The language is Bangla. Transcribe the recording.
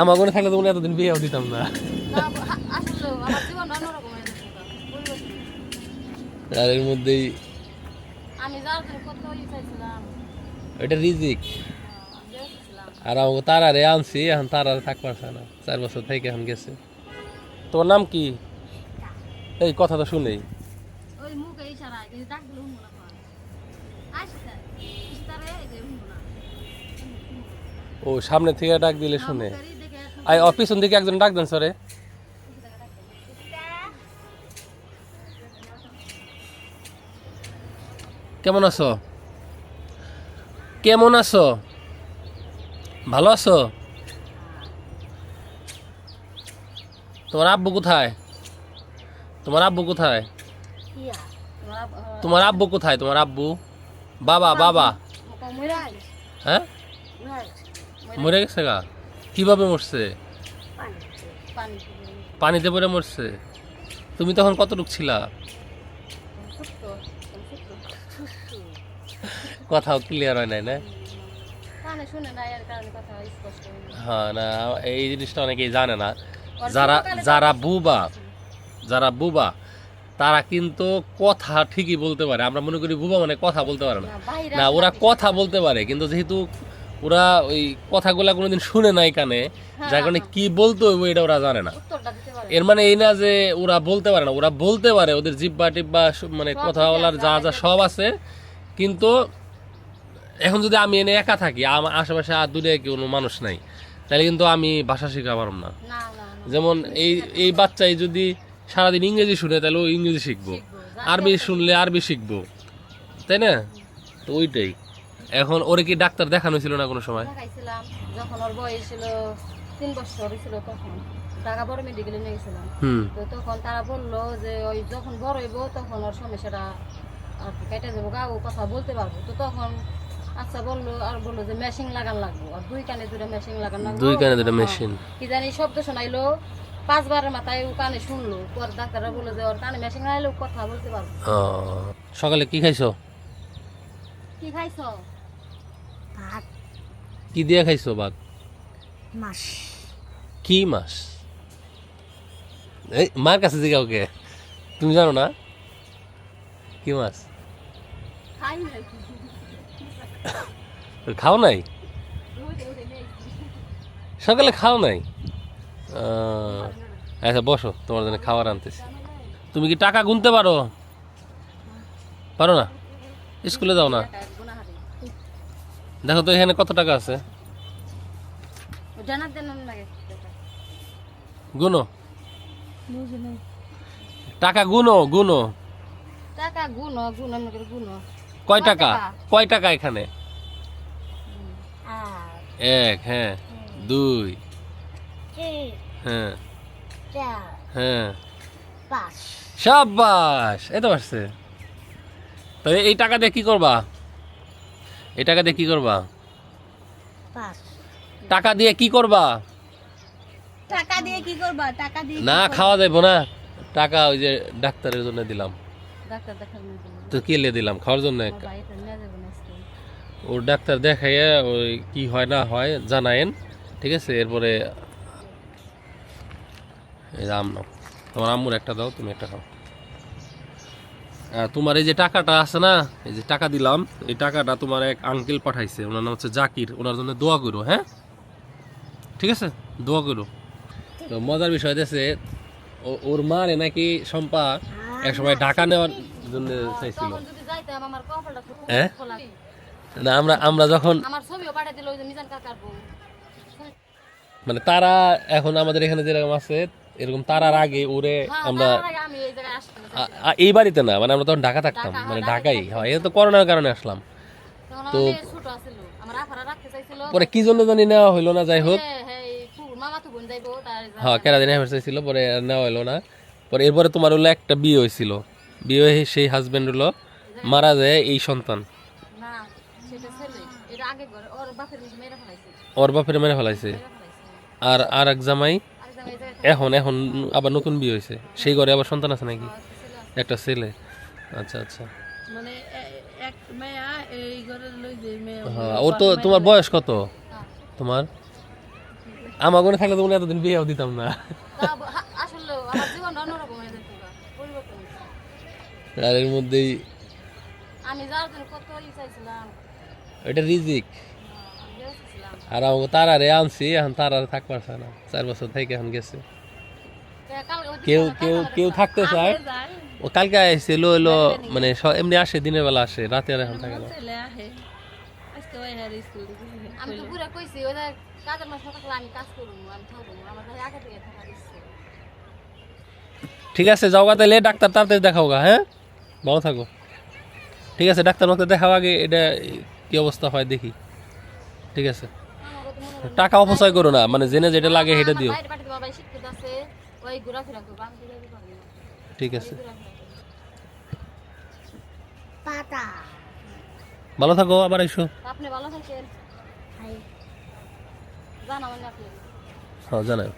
আমার মনে থাকলে তোমার এতদিন বিয়েও দিতাম না। আর মধ্যেই আমি রিজিক। আর আমাকে তারারে আনছি, এখন তারারে থাক পারছে না। চার বছর থেকে এখন গেছে। তোমার নাম কি? এই কথা তো শুনেই। ও, সামনে থেকে ডাক দিলে শুনে। আই অফিসন দিকে একজন ডাক দেন সরে কেমন আছো? কেমন আছো? ভালো আছো? তোমার আব্বু কোথায়? তোমার আব্বু কোথায়? তোমার আব্বু কোথায়? তোমার আব্বু? বাবা বাবা। হ্যাঁ? মরে গেছে গা? কীভাবে মরছে। পানিতে পড়ে মরছে? তুমি তখন কতটুক ছিলা? কথাও ক্লিয়ার হয় নাই না। হ্যাঁ না এই জিনিসটা অনেকেই জানে না। যারা যারা বুবা যারা বুবা তারা কিন্তু কথা ঠিকই বলতে পারে। আমরা মনে করি বুবা মানে কথা বলতে পারে না। না, ওরা কথা বলতে পারে কিন্তু যেহেতু ওরা ওই কথাগুলা কোনোদিন শুনে নাই কানে। যার কারণে হ্যাঁ। কি বলতে হইব এটা ওরা জানে না। এর মানে এই না যে ওরা বলতে পারে না। ওরা বলতে পারে ওদের জিব্বা টিব্বা মানে কথা বলার যা যা সব আছে। কিন্তু এখন যদি আমি এনে একা থাকি আমার আশেপাশে আর দূরে কোনো মানুষ নাই তাহলে কিন্তু আমি ভাষা শিখা পারব না। যেমন এই এই বাচ্চাই যদি সারাদিন ইংরেজি শুনে তাহলে ও ইংরেজি শিখব। আরবি শুনলে আরবি শিখব। তাই না? তো ওইটাই। এখন ওরে কি ডাক্তার দেখানো ছিল না কোনো সময়? দেখাইছিলাম যখন ওর বয়স ছিল তিন বছর ছিল তখন। ঢাকা বড় মেডিকেলে নিয়ে গেছিলাম। তো তখন তারা বলল যে ওই যখন বড় হইব তখন ওর সমস্যাটা আর কেটে যাব গা ও কথা বলতে পারব। তো তখন আচ্ছা বলল আর বলল যে মেশিন লাগান লাগবো। আর দুই কানে দুটো মেশিন লাগান লাগবো। দুই কানে দুটো হ্যাঁ। মেশিন কি জানি শব্দ শোনাইলো পাঁচবারের মাথায় ও কানে শুনলো। পর ডাক্তাররা বলল যে ওর কানে মেশিন লাগাইলে কথা বলতে পারব। সকালে কি খাইছো? কি খাইছো? ভাত। কি দিয়ে খাইছো ভাত? মাছ। কি মাছ? এই মার কাছে তুমি জানো না? কি মাছ? খাও নাই? সকালে খাও নাই? আচ্ছা বসো তোমার জন্য খাবার আনতেছি। তুমি কি টাকা গুনতে পারো? পারো না? স্কুলে যাও না? দেখো তো এখানে কত টাকা আছে? জানার দেন লাগে গুনো। টাকা গুনো গুনো। টাকা গুণ গুণ অন্য করে গুণ কয় টাকা? কয় টাকা এখানে? এক হ্যাঁ। দুই। হ্যাঁ। হ্যাঁ। পাঁচ। সাবাস এই তো পারছে তো এই টাকা দিয়ে কি করবা? এই টাকা দিয়ে কি করবা? টাকা দিয়ে কি করবা? টাকা দিয়ে কি করবা? টাকা দিয়ে না খাওয়া যাইবো না। টাকা ওই যে ডাক্তারের জন্য দিলাম। তো কেলে দিলাম? খাওয়ার জন্য না। ওর ডাক্তার দেখাইয়া ওই কি হয় না হয় জানায়েন ঠিক আছে? এরপরে এই আম নাও তোমার আম্মুর একটা দাও তুমি একটা খাও। তোমার এই যে টাকাটা আছে না এই যে টাকা দিলাম এই টাকাটা তোমার এক আঙ্কেল পাঠাইছে ওনার নাম হচ্ছে জাকির ওনার জন্য দোয়া করো হ্যাঁ? ঠিক আছে? দোয়া করো। তো মজার বিষয় ও- ওর মারে নাকি সম্পা এক সময় ঢাকা নেওয়ার জন্য চাইছিল। হ্যাঁ? না আমরা আমরা যখন আমার ছবিও পাঠিয়ে দিল ওই যে মিজান কাকার বউ। মানে তারা এখন আমাদের এখানে যেরকম আছে এরকম তারার আগে ওরে হ্যাঁ, আমরা এই বাড়িতে না মানে আমরা তখন ঢাকা থাকতাম মানে হ্যাঁ, ঢাকাই হয় এটা তো করোনার কারণে আসলাম। তো- পরে কি জন্য জানি নেওয়া হইল না যাই হোক। হ্যাঁ হ্যাঁ হ্যাঁ কেরাদিন হেফার চাইছিল পরে নেওয়া হইল না। পরে এরপরে তোমার হলো একটা বিয়ে হয়েছিল বিয়ে হয়ে সেই হাজবেন্ড হলো মারা যায় এই সন্তান। ছেলে ওর বাপের মেরে ফেলাইছে। আর আর এক জামাই আর জামাই এই জায়গায় এখন এখন আবার নতুন বিয়ে হয়েছে। সেই ঘরে আবার সন্তান আছে নাকি? একটা ছেলে। আচ্ছা আচ্ছা। মানে এক মেয়া এই ঘরের লই যে মেয়ে হ্যাঁ ও তো তোমার বয়স কত। তোমার? আমার গনে থাকলে তো এতদিন বিয়েও দিতাম না। আসলে আমার জীবনটা অন্যরকম হয়ে যেত পরিবর্তন আর এর মধ্যেই আমি যাওয়ার জন্য কত চাইছিলাম। এটা রিজিক। আর আমাকে তারারে আনছি এখন তারারে থাক পারছে না। চার বছর থেকে এখন গেছে। কেউ কেউ কেউ থাকতে চায়। ও কালকে আসছে লো এলো মানে এমনি আসে দিনের বেলা আসে রাতে আর এখন থাকে না। ছেলে আহে আজকে ওই হার স্কুল থেকে আমি তো পুরো কইছি ওই কাজের মাস থাকলে আমি কাজ করব আমি থাকব আমার আগে থেকে থাকা ঠিক আছে যাও গা তাহলে ডাক্তার তাড়াতাড়ি দেখাও গা হ্যাঁ? ভালো থাকো। ঠিক আছে ডাক্তার মতো দেখাও আগে এটা কি অবস্থা হয় দেখি। ঠিক আছে। টাকা অপচয় করো না মানে জেনে যেটা লাগে সেটা দিও। ঠিক আছে। ভালো থাকো আবার এসো আপনি ভালো থাকেন। জানাবেন আপনি হ্যাঁ জানাও